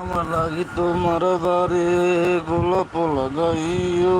আমার লাগি তোমার বারে গোলাপ লাগাইও।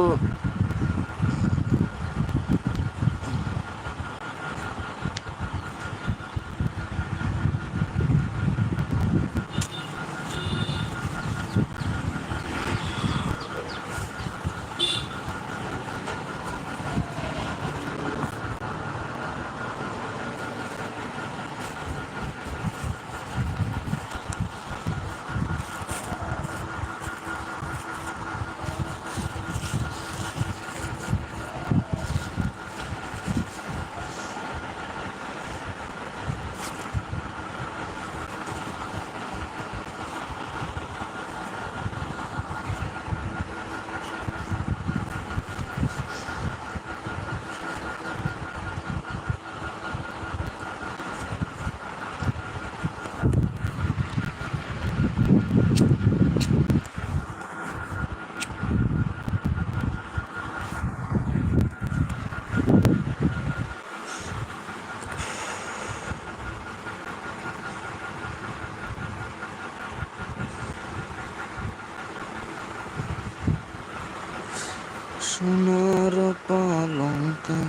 সোনার পালঙ্কে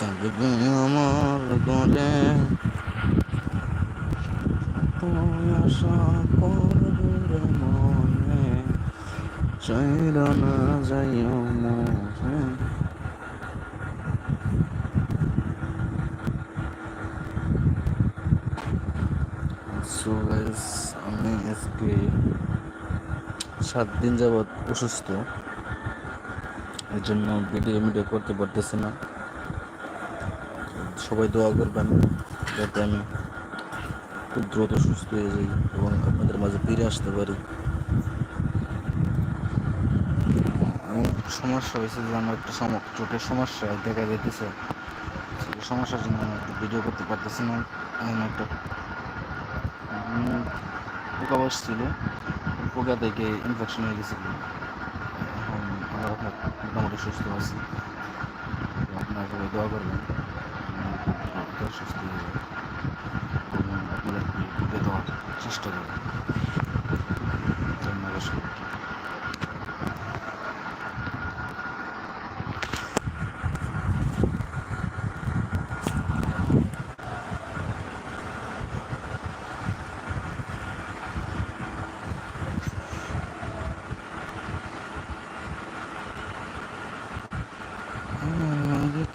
থাকবে আমার গলে আশা করবে মনে। চাইল না যাইও মনে। সো গাইস আমি আজকে সাত দিন যাবৎ অসুস্থ। এর জন্য ভিডিও মিডিও করতে পারতেছি না। সবাই দোয়া করবেন যাতে আমি খুব দ্রুত সুস্থ হয়ে যাই এবং আপনাদের মাঝে ফিরে আসতে পারি। সমস্যা হয়েছে যে আমার একটা চোখের সমস্যা দেখা যেতেছে সমস্যার জন্য ভিডিও করতে পারতেছি না। একটা বসছিল পোকা থেকে ইনফেকশন হয়ে গেছিল এখন আমরা আপনার মোটামুটি সুস্থ আছি। আপনার সবাই দোয়া করবেন। সুস্থ হয়ে যাবে। আপনারা দেওয়ার চেষ্টা করবেন।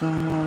আমার লাগে তোমার